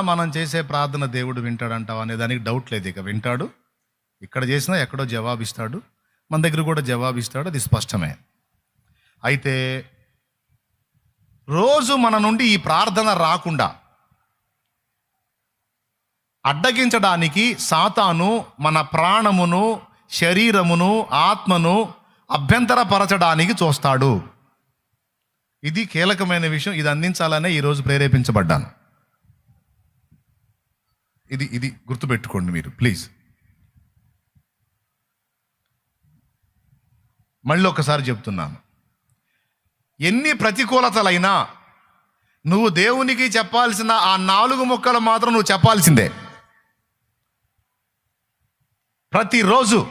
మనం చేసే ప్రార్థన దేవుడు వింటాడంటావు అనే దానికి డౌట్ లేదు ఇక. వింటాడు. ఇక్కడ చేసినా ఎక్కడో జవాబిస్తాడు. మన దగ్గర కూడా జవాబిస్తాడు. అది స్పష్టమే. అయితే రోజు మన నుండి ఈ ప్రార్థన రాకుండా అడ్డగించడానికి సాతాను మన ప్రాణమును శరీరమును ఆత్మను అభ్యంతరపరచడానికి చూస్తాడు. ఇది కీలకమైన విషయం. ఇది అందించాలనే ఈరోజు ప్రేరేపించబడ్డాను. ఇది ఇది గుర్తుపెట్టుకోండి మీరు ప్లీజ్. మళ్ళీ ఒకసారి చెప్తున్నాను. ఎన్ని ప్రతికూలతలైనా నువ్వు దేవునికి చెప్పాల్సిన ఆ నాలుగు ముక్కలు మాత్రం నువ్వు చెప్పాల్సిందే. ప్రతిరోజు.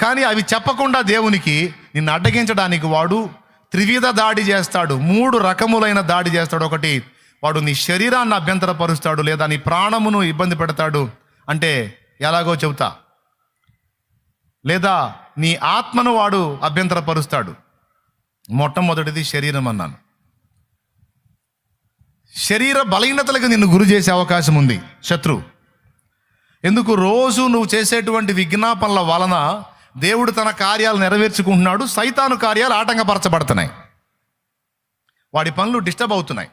కానీ అవి చెప్పకుండా దేవునికి నిన్ను అడ్డగించడానికి వాడు త్రివిధ దాడి చేస్తాడు మూడు రకములైన దాడి చేస్తాడు. ఒకటి వాడు నీ శరీరాన్ని అభ్యంతరపరుస్తాడు లేదా నీ ప్రాణమును ఇబ్బంది పెడతాడు అంటే ఎలాగో చెబుతా. లేదా నీ ఆత్మను వాడు అభ్యంతరపరుస్తాడు. మొట్టమొదటిది శరీరం అన్నాను. శరీర బలహీనతలకు నిన్ను గురి చేసే అవకాశం ఉంది శత్రు. ఎందుకు రోజు నువ్వు చేసేటువంటి విజ్ఞాపనల వలన దేవుడు తన కార్యాలు నెరవేర్చుకుంటున్నాడు సైతాను కార్యాలు ఆటంకపరచబడుతున్నాయి. వాడి పనులు డిస్టర్బ్ అవుతున్నాయి.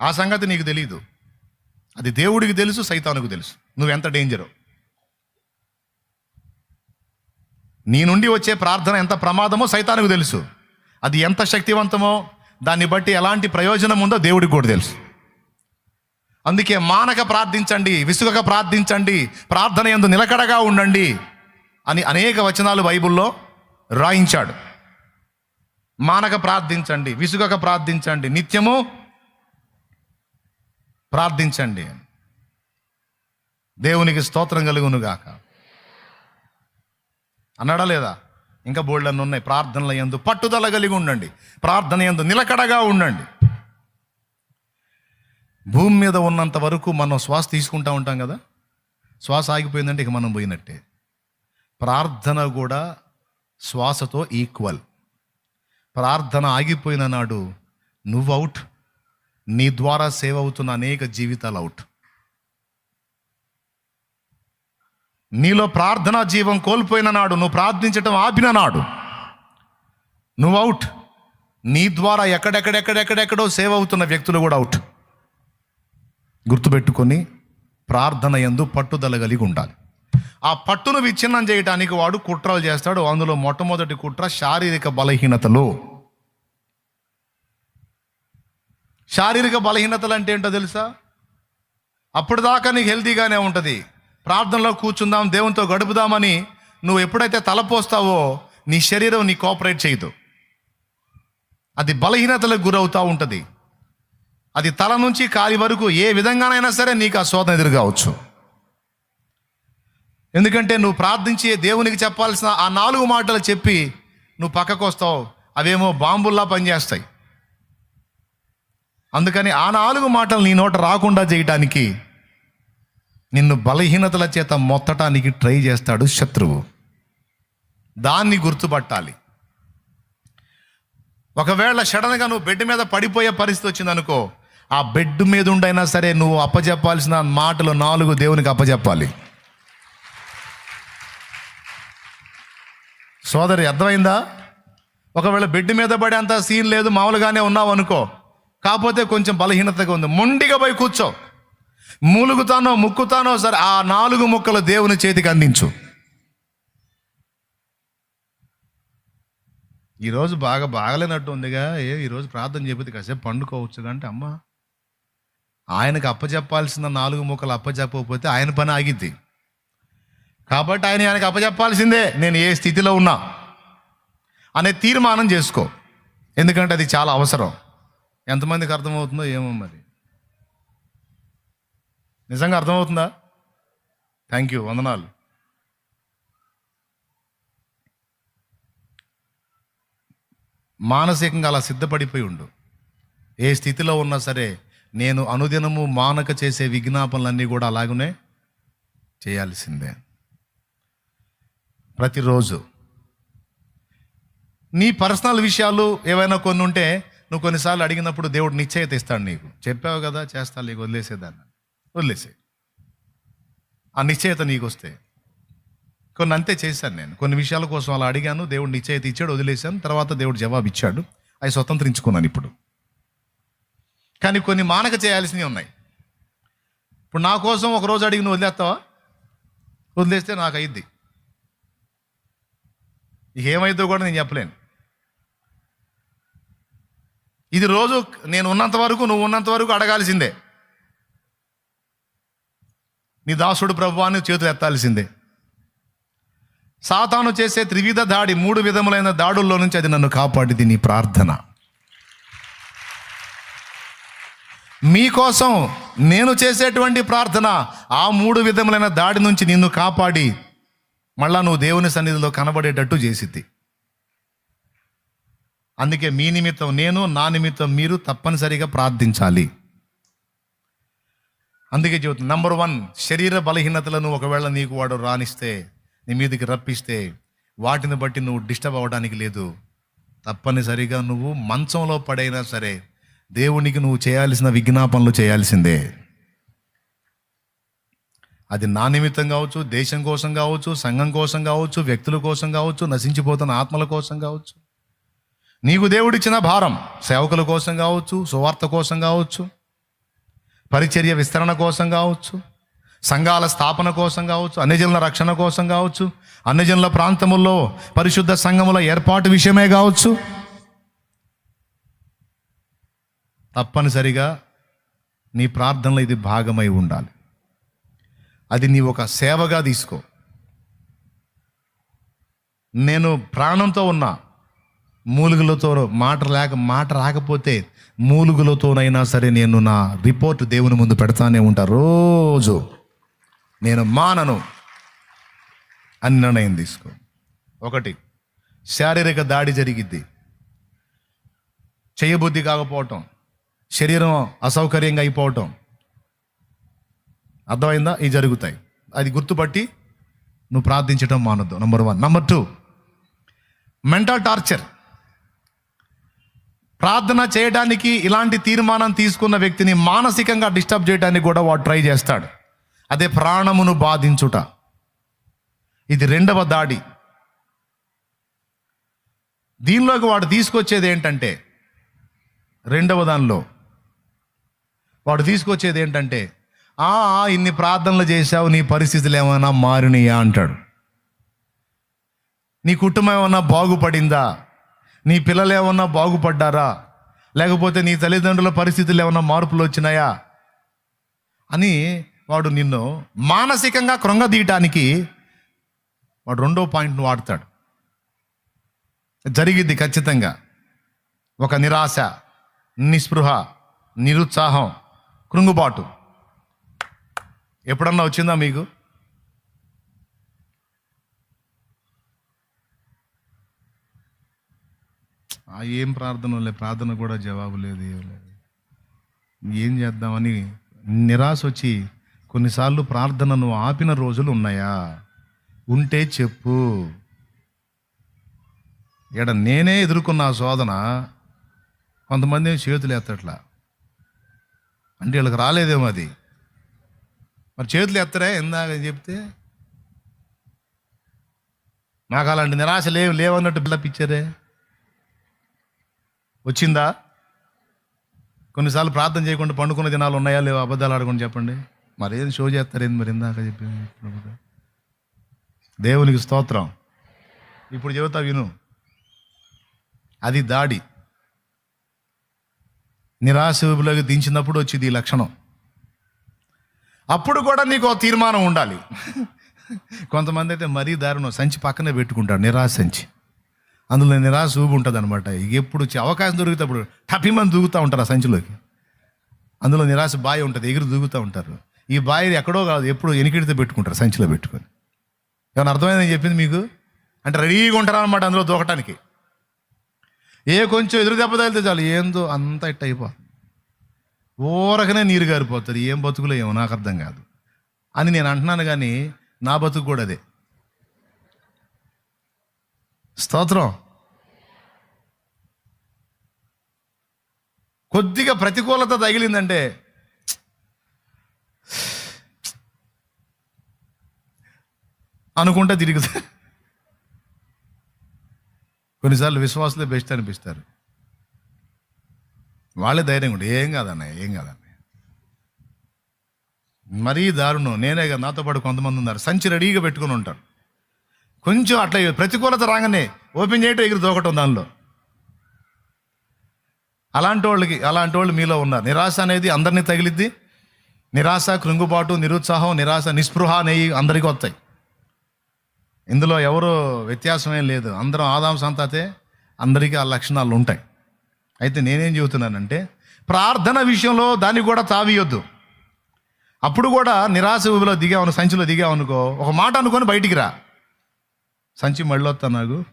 ఆ సంగతి నీకు తెలియదు అది దేవుడికి తెలుసు సైతానుకు తెలుసు. నువ్వెంత డేంజరు నీ నుండి వచ్చే ప్రార్థన ఎంత ప్రమాదమో సైతానుకు తెలుసు. అది ఎంత శక్తివంతమో దాన్ని బట్టి ఎలాంటి ప్రయోజనం ఉందో దేవుడికి కూడా తెలుసు. అందుకే మానక ప్రార్థించండి విసుగక ప్రార్థించండి ప్రార్థన ఎందు నిలకడగా ఉండండి అని అనేక వచనాలు బైబిల్లో రాయించాడు. మానక ప్రార్థించండి విసుగక ప్రార్థించండి. నిత్యము ప్రార్థించండి. దేవునికి స్తోత్రం కలుగునుగాక. అన్నాడా లేదా ఇంకా బోల్డన్ ఉన్నాయి. ప్రార్థనల ఎందు పట్టుదల కలిగి ఉండండి. ప్రార్థన ఎందు నిలకడగా ఉండండి. భూమి మీద ఉన్నంత వరకు మనం శ్వాస తీసుకుంటా ఉంటాం కదా? శ్వాస ఆగిపోయిందంటే ఇక మనం పోయినట్టే. ప్రార్థన కూడా శ్వాసతో ఈక్వల్. ప్రార్థన ఆగిపోయిన నాడు నువ్వు అవుట్. నీ ద్వారా సేవ్ అవుతున్న అనేక జీవితాలు అవుట్. నీలో ప్రార్థనా జీవం కోల్పోయిన నాడు నువ్వు ప్రార్థించటం ఆపిన నాడు నువ్వు అవుట్. నీ ద్వారా ఎక్కడెక్కడెక్కడెక్కడెక్కడో సేవ్ అవుతున్న వ్యక్తులు కూడా అవుట్. గుర్తుపెట్టుకొని ప్రార్థన ఎందు పట్టుదల కలిగి ఉండాలి. ఆ పట్టును విచ్ఛిన్నం చేయడానికి వాడు కుట్రలు చేస్తాడు. అందులో మొట్టమొదటి కుట్ర శారీరక బలహీనతలు. శారీరక బలహీనతలు అంటే ఏంటో తెలుసా? అప్పుడు దాకా నీకు హెల్తీగానే ఉంటుంది. ప్రార్థనలో కూర్చుందాం దేవునితో గడుపుదామని నువ్వు ఎప్పుడైతే తలపోస్తావో నీ శరీరం నీ కోఆపరేట్ చేయదు. అది బలహీనతలకు గురవుతూ ఉంటుంది. అది తల నుంచి కాలి వరకు ఏ విధంగానైనా సరే నీకు ఆ శోధన ఎదురు కావచ్చు ఎందుకంటే నువ్వు ప్రార్థించి దేవునికి చెప్పాల్సిన ఆ నాలుగు మాటలు చెప్పి నువ్వు పక్కకు వస్తావు అవేమో బాంబుల్లా పనిచేస్తాయి. అందుకని ఆ నాలుగు మాటలు నీ నోట రాకుండా చేయటానికి నిన్ను బలహీనతల చేత మొత్తటానికి ట్రై చేస్తాడు శత్రువు. దాన్ని గుర్తుపట్టాలి. ఒకవేళ సడన్గా నువ్వు బెడ్ మీద పడిపోయే పరిస్థితి వచ్చిందనుకో ఆ బెడ్ మీద ఉండైనా సరే నువ్వు అప్పచెప్పాల్సిన మాటలు నాలుగు దేవునికి అప్పచెప్పాలి సోదరి అర్థమైందా? ఒకవేళ బెడ్ మీద పడే అంత సీన్ లేదు మామూలుగానే ఉన్నావు అనుకో కాకపోతే కొంచెం బలహీనతగా ఉంది. మొండిగా పోయి కూర్చో. మూలుగుతానో ముక్కుతానో సరే ఆ నాలుగు ముక్కలు దేవుని చేతికి అందించు. ఈరోజు బాగా బాగలేనట్టు ఉందిగా. ఏ ఈరోజు ప్రార్థన చెప్పితే కాసేపు పండుకోవచ్చు అంటే అమ్మ ఆయనకు అప్పచెప్పాల్సిన నాలుగు ముక్కలు అప్పచెప్పకపోతే ఆయన పని ఆగిద్ది. కాబట్టి ఆయన ఆయనకు అప్పచెప్పాల్సిందే నేను ఏ స్థితిలో ఉన్నా అనే తీర్మానం చేసుకో. ఎందుకంటే అది చాలా అవసరం. ఎంతమందికి అర్థమవుతుందో ఏమో మరి. నిజంగా అర్థమవుతుందా? థ్యాంక్ యూ వందనాలు. మానసికంగా అలా సిద్ధపడిపోయి ఉండు. ఏ స్థితిలో ఉన్నా సరే నేను అనుదినము మానక చేసే విజ్ఞాపనలన్నీ కూడా అలాగనే చేయాల్సిందే. ప్రతిరోజు. నీ పర్సనల్ విషయాలు ఏవైనా కొన్ని ఉంటే నువ్వు కొన్నిసార్లు అడిగినప్పుడు దేవుడు నిశ్చయిత ఇస్తాడు నీకు. చెప్పావు కదా చేస్తా నీకు వదిలేసేదాన్ని. వదిలేసే ఆ నిశ్చయిత నీకు వస్తే కొన్ని అంతే చేశాను నేను. కొన్ని విషయాల కోసం అలా అడిగాను దేవుడు నిశ్చయిత ఇచ్చాడు వదిలేశాను. తర్వాత దేవుడు జవాబు ఇచ్చాడు అవి స్వతంత్రించుకున్నాను ఇప్పుడు. కానీ కొన్ని మానక చేయాల్సినవి ఉన్నాయి. ఇప్పుడు నా కోసం ఒక రోజు అడిగి నువ్వు వదిలేస్తావా? వదిలేస్తే నాకు అయ్యిద్ది ఇక ఏమైందో కూడా నేను చెప్పలేను. ఇది రోజు నేను ఉన్నంత వరకు నువ్వు ఉన్నంత వరకు అడగాల్సిందే. నీ దాసుడు ప్రభు అని చేతులు ఎత్తాల్సిందే. సాతాను చేసే త్రివిధ దాడి మూడు విధములైన దాడుల్లో నుంచి అది నన్ను కాపాడింది నీ ప్రార్థన. మీకోసం నేను చేసేటువంటి ప్రార్థన ఆ మూడు విధములైన దాడి నుంచి నిన్ను కాపాడి మళ్ళా నువ్వు దేవుని సన్నిధిలో కనబడేటట్టు చేసిద్ది. అందుకే మీ నిమిత్తం నేను నా నిమిత్తం మీరు తప్పనిసరిగా ప్రార్థించాలి. అందుకే చెబుతుంది నంబర్ వన్ శరీర బలహీనతలను ఒకవేళ నీకు వాడు రాణిస్తే నీ మీదకి రప్పిస్తే వాటిని బట్టి నువ్వు డిస్టర్బ్ అవ్వడానికి లేదు. తప్పనిసరిగా నువ్వు మంచంలో పడైనా సరే దేవునికి నువ్వు చేయాల్సిన విజ్ఞాపనలు చేయాల్సిందే. అది నా నిమిత్తం కావచ్చు దేశం కోసం కావచ్చు సంఘం కోసం కావచ్చు వ్యక్తుల కోసం కావచ్చు నశించిపోతున్న ఆత్మల కోసం కావచ్చు. నీకు దేవుడిచ్చిన భారం సేవకుల కోసం కావచ్చు సువార్త కోసం కావచ్చు పరిచర్య విస్తరణ కోసం కావచ్చు సంఘాల స్థాపన కోసం కావచ్చు అన్యజనుల రక్షణ కోసం కావచ్చు అన్యజనుల ప్రాంతముల్లో పరిశుద్ధ సంఘముల ఏర్పాటు విషయమే కావచ్చు. తప్పనిసరిగా నీ ప్రార్థనలో ఇది భాగమై ఉండాలి. అది నీ ఒక సేవగా తీసుకో. నేను ప్రాణంతో ఉన్నా మూలుగులతో మాట లేక మాట రాకపోతే మూలుగులతోనైనా సరే నేను నా రిపోర్ట్ దేవుని ముందు పెడతానే ఉంటా. రోజు నేను మానను అని నిర్ణయం తీసుకో. ఒకటి శారీరక దాడి జరిగిద్ది. చేయబుద్ధి కాకపోవటం శరీరం అసౌకర్యంగా అయిపోవటం. అర్థమైందా? ఇవి జరుగుతాయి. అది గుర్తుపట్టి నువ్వు ప్రార్థించడం మానొద్దు. Number one number two mental torture ప్రార్థన చేయడానికి ఇలాంటి తీర్మానం తీసుకున్న వ్యక్తిని మానసికంగా డిస్టర్బ్ చేయడానికి కూడా వాడు ట్రై చేస్తాడు. అదే ప్రాణమును బాధించుట. ఇది రెండవ దాడి. దీనిలోకి వాడు తీసుకొచ్చేది ఏంటంటే రెండవ దానిలో వాడు తీసుకొచ్చేది ఏంటంటే "ఆ, ఇన్ని ప్రార్థనలు చేశావు నీ పరిస్థితులు ఏమైనా మారినయా అంటాడు. నీ కుటుంబం ఏమైనా బాగుపడిందా? నీ పిల్లలు ఏమన్నా బాగుపడ్డారా? లేకపోతే నీ తల్లిదండ్రుల పరిస్థితులు ఏమన్నా మార్పులు వచ్చినాయా? అని వాడు నిన్ను మానసికంగా కృంగదీయటానికి వాడు రెండో పాయింట్ను వాడతాడు. జరిగిద్ది ఖచ్చితంగా. ఒక నిరాశ నిస్పృహ నిరుత్సాహం కృంగుబాటు. ఎప్పుడన్నా వచ్చిందా మీకు? ఆ ఏం ప్రార్థన లే ప్రార్థన కూడా జవాబు లేదు ఏం లేదు. ఏం చేద్దామని నిరాశ వచ్చి కొన్నిసార్లు ప్రార్థనను ఆపిన రోజులు ఉన్నాయా? ఉంటే చెప్పు. ఇక్కడ నేనే ఎదుర్కొన్న ఆ శోధన కొంతమంది చేతులు ఎత్తట్లా. అంటే వీళ్ళకి రాలేదేమో అది. మరి చేతులు ఎత్తరే ఇందాక చెప్తే? నాకు అలాంటి నిరాశ లేవు లేవన్నట్టు బిల్డప్ ఇచ్చారే వచ్చిందా? కొన్నిసార్లు ప్రార్థన చేయకుండా పండుకున్న దినాలు ఉన్నాయా లేవో? అబద్ధాలు ఆడకుండా చెప్పండి. మరి ఏం షో చేస్తారేంది మరి ఇందాక చెప్పి దేవునికి స్తోత్రం. ఇప్పుడు చెబుతా విను. అది దాడి. నిరాశలోకి దించినప్పుడు వచ్చింది ఈ లక్షణం. అప్పుడు కూడా నీకు తీర్మానం ఉండాలి. కొంతమంది అయితే మరీ దారుణం. సంచి పక్కనే పెట్టుకుంటాడు నిరాశ సంచి. అందులో నిరాశ ఊబి ఉంటుంది అనమాట ఎప్పుడు వచ్చి అవకాశం దొరికితే అప్పుడు టపిమని దూకుతూ ఉంటారు ఆ సంచిలోకి. అందులో నిరాశ బాయ్ ఉంటుంది ఎగురు దూకుతూ ఉంటారు. ఈ బాయి ఎక్కడో కాదు ఎప్పుడు ఎనికిడితే పెట్టుకుంటారు సంచిలో పెట్టుకొని. ఏమైనా అర్థమైందని చెప్పింది మీకు? అంటే రెడీగా ఉంటారు అనమాట అందులో దూకటానికి. ఏ కొంచెం ఎదురు దెబ్బ తగిలితే చాలు ఏందో అంతా ఇట్ట అయిపోతుంది ఊరకనే నీరు గారిపోతుంది ఏం బతుకులో ఏమో నాకు అర్థం కాదు. అని నేను అంటున్నాను కానీ నా బతుకు కూడా అదే. స్తోత్రం. కొద్దిగా ప్రతికూలత తగిలిందంటే అనుకుంటా తిరుగుతా. కొన్నిసార్లు విశ్వాసులే బెస్ట్ అనిపిస్తారు. వాళ్ళే ధైర్యం కూడా ఏం కాదన్న ఏం కాదన్న. మరీ దారుణం. నేనే కదా నాతో పాటు కొంతమంది ఉన్నారు. సంచి రెడీగా పెట్టుకుని ఉంటారు. కొంచెం అట్లా ప్రతికూలత రాగానే ఓపెన్ చేయటం ఎగురు దూకటం దానిలో. అలాంటి వాళ్ళకి అలాంటి వాళ్ళు మీలో ఉన్నారు. నిరాశ అనేది అందరినీ తగిలిద్ది. నిరాశ కృంగుబాటు నిరుత్సాహం నిరాశ నిస్పృహ అనేవి అందరికీ వస్తాయి. ఇందులో ఎవరు వ్యత్యాసం ఏం లేదు. అందరం ఆదాం సంతాతే అందరికీ ఆ లక్షణాలు ఉంటాయి. అయితే నేనేం చెబుతున్నానంటే ప్రార్థన విషయంలో దాన్ని కూడా తావియొద్దు. అప్పుడు కూడా నిరాశ ఊబిలో సంచిలో దిగావనుకో ఒక మాట అనుకొని బయటికి రా. సంచి మళ్ళీ నాకు.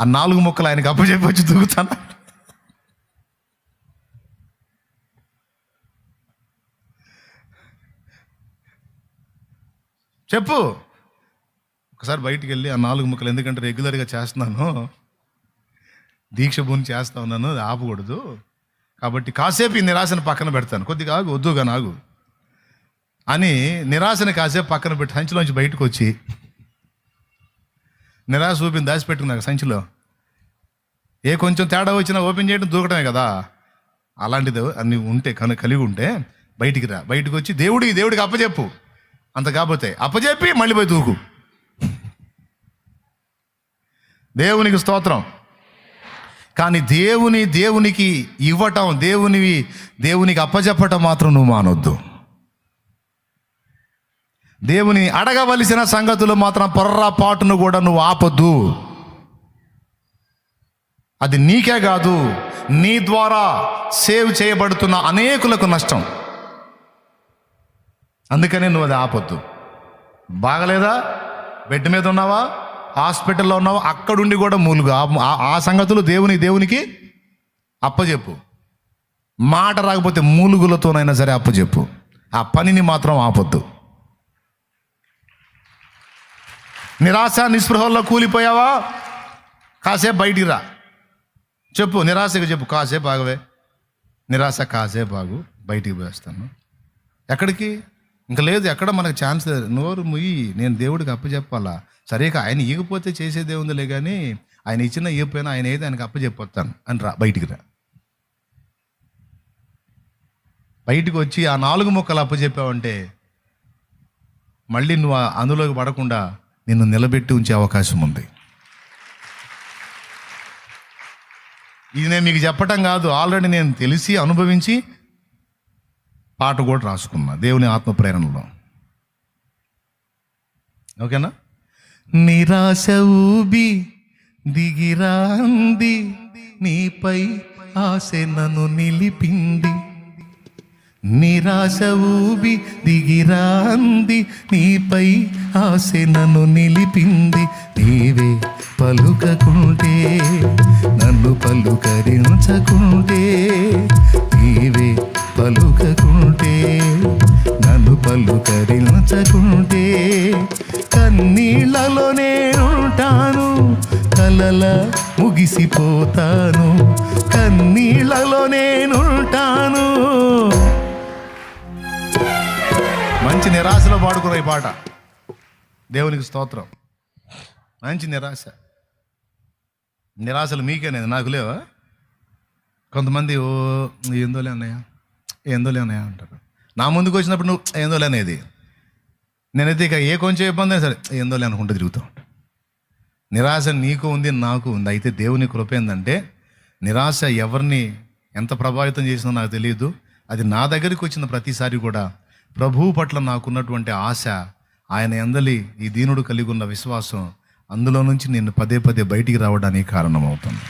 ఆ నాలుగు ముక్కలు ఆయనకి అప్పచెప్పి వచ్చి దూకుతాను. చెప్పు. ఒకసారి బయటికి వెళ్ళి ఆ నాలుగు ముక్కలు ఎందుకంటే రెగ్యులర్గా చేస్తున్నాను. దీక్ష భూమి చేస్తా ఉన్నాను అది ఆపకూడదు. కాబట్టి కాసేపు ఈ నిరాశను పక్కన పెడతాను. కొద్దిగా ఆగు వద్దుగా నాగు. అని నిరాశను కాసేపు పక్కన పెట్టి సంచిలోంచి బయటకు వచ్చి నిరాశ చూపింది దాచిపెట్టుకున్నాక సంచిలో. ఏ కొంచెం తేడా వచ్చినా ఓపెన్ చేయడం దూకటమే కదా. అలాంటిది అన్ని ఉంటే కను కలిగి ఉంటే బయటికి రా. బయటకు వచ్చి దేవుడికి దేవుడికి అప్పచెప్పు అంత కాకపోతే అప్పచెప్పి మళ్ళీ పోయి దూకు దేవునికి స్తోత్రం. కానీ దేవుని దేవునికి ఇవ్వటం దేవునివి దేవునికి అప్పచెప్పటం మాత్రం నువ్వు మానొద్దు. దేవుని అడగవలసిన సంగతులు మాత్రం పొర్రపాటును కూడా నువ్వు ఆపొద్దు. అది నీకే కాదు నీ ద్వారా సేవ్ చేయబడుతున్న అనేకులకు నష్టం. అందుకనే నువ్వు అది ఆపొద్దు. బాగలేదా? బెడ్ మీద ఉన్నావా? హాస్పిటల్లో ఉన్నావా? అక్కడుండి కూడా మూలుగు. ఆ- ఆ సంగతులు దేవుని దేవునికి అప్పచెప్పు మాట రాకపోతే మూలుగులతోనైనా సరే అప్పచెప్పు ఆ పనిని మాత్రం ఆపొద్దు. నిరాశ నిస్పృహల్లో కూలిపోయావా? కాసేపు బయటికి రా. చెప్పు నిరాశగా చెప్పు. కాసేపు ఆగవే. నిరాశ కాసేపు ఆగు. బయటికి పోయేస్తాను. ఎక్కడికి? ఇంకా లేదు ఎక్కడ మనకు ఛాన్స్ లేదు. నోరు ముయ్యి నేను దేవుడికి అప్పచెప్పాలా? సరేగా ఆయన ఈగిపోతే చేసేదే ఉందిలే కానీ ఆయన ఇచ్చిన ఇవ్వపోయినా ఆయన ఏది ఆయనకి అప్పచెప్పొస్తాను. అని రా బయటికి రా. బయటికి వచ్చి ఆ నాలుగు మొక్కలు అప్పచెప్పావంటే మళ్ళీ నువ్వు అందులోకి పడకుండా నిన్ను నిలబెట్టి ఉంచే అవకాశం ఉంది. ఇది నేను మీకు చెప్పటం కాదు. ఆల్రెడీ నేను తెలిసి అనుభవించి పాట కూడా రాసుకున్నా. దేవుని ఆత్మ ప్రేరణలో ఓకేనా? నిరాశ ఊబి దిగిరాంది నీపై ఆశ నన్ను నిలిపింది. నిరాశ ఊబి దిగిరాంది. నీపై ఆశ నన్ను నిలిపింది. నీవే పలుకకుంటే నన్ను పలుకరించకుంటే. నీవే పలుకకుంటే నన్ను పలుకరించకుంటే. కన్నీళ్ళలో ఉంటాను కలల ముగిసిపోతాను. కన్నీళ్ళలో నేనుంటాను మంచి నిరాశలో పాడుకున్న ఈ పాట. దేవునికి స్తోత్రం. మంచి నిరాశ. నిరాశలు మీకేనేది నాకు లేవా? కొంతమంది ఓ ఏందోలే అన్నయ్య ఏందోలే అన్నయ్య అంటారు. నా ముందుకు వచ్చినప్పుడు నువ్వు ఏందోలే అనేది. నేనైతే ఇక ఏ కొంచెం ఇబ్బంది అయినా సరే ఏందోలే అనుకుంటూ తిరుగుతూ. ఉంటాను నిరాశ నీకు ఉంది నాకు ఉంది. అయితే దేవుని కృప ఏంటంటే నిరాశ ఎవరిని ఎంత ప్రభావితం చేసిందో నాకు తెలియదు. అది నా దగ్గరికి వచ్చిన ప్రతిసారి కూడా ప్రభువు పట్ల నాకున్నటువంటి ఆశ ఆయన ఎందలి ఈ దీనుడు కలిగి ఉన్న విశ్వాసం అందులో నుంచి నేను పదే పదే బయటికి రావడానికి కారణమవుతుంది.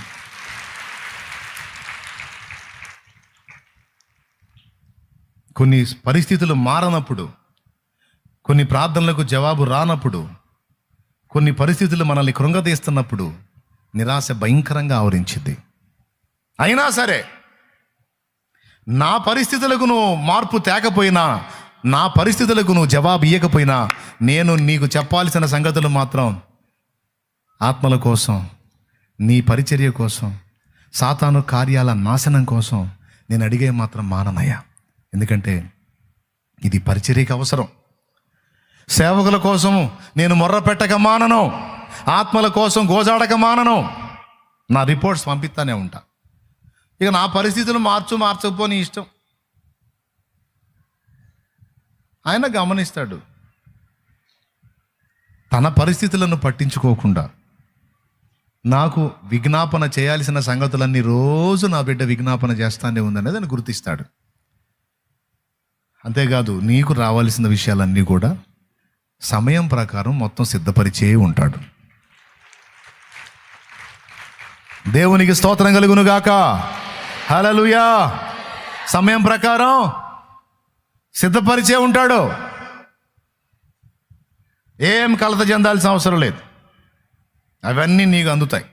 కొన్ని పరిస్థితులు మారనప్పుడు కొన్ని ప్రార్థనలకు జవాబు రానప్పుడు కొన్ని పరిస్థితులు మనల్ని కృంగతీస్తున్నప్పుడు నిరాశ భయంకరంగా ఆవరించింది. అయినా సరే నా పరిస్థితులకు నువ్వు మార్పు తేకపోయినా నా పరిస్థితులకు నువ్వు జవాబు ఇవ్వకపోయినా నేను నీకు చెప్పాల్సిన సంగతులు మాత్రం ఆత్మల కోసం నీ పరిచర్య కోసం సాతాను కార్యాల నాశనం కోసం నేను అడిగే మాత్రం మాననయ్యా. ఎందుకంటే ఇది పరిచర్యకి అవసరం. సేవకుల కోసము నేను మొర్ర పెట్టక మానను. ఆత్మల కోసం గోజాడక మానను. నా రిపోర్ట్స్ పంపిస్తానే ఉంటా. ఇక నా పరిస్థితులు మార్చు మార్చకపో నీ ఇష్టం. ఆయన గమనిస్తాడు. తన పరిస్థితులను పట్టించుకోకుండా నాకు విజ్ఞాపన చేయాల్సిన సంగతులన్నీ రోజు నా బిడ్డ విజ్ఞాపన చేస్తానే ఉందనేది అని గుర్తిస్తాడు. అంతేకాదు నీకు రావాల్సిన విషయాలన్నీ కూడా సమయం ప్రకారం మొత్తం సిద్ధపరిచే ఉంటాడు. దేవునికి స్తోత్రం కలుగునుగాక. హలలుయా సమయం ప్రకారం సిద్ధపరిచే ఉంటాడు. ఏం కలత చెందాల్సిన అవసరం లేదు. అవన్నీ నీకు అందుతాయి.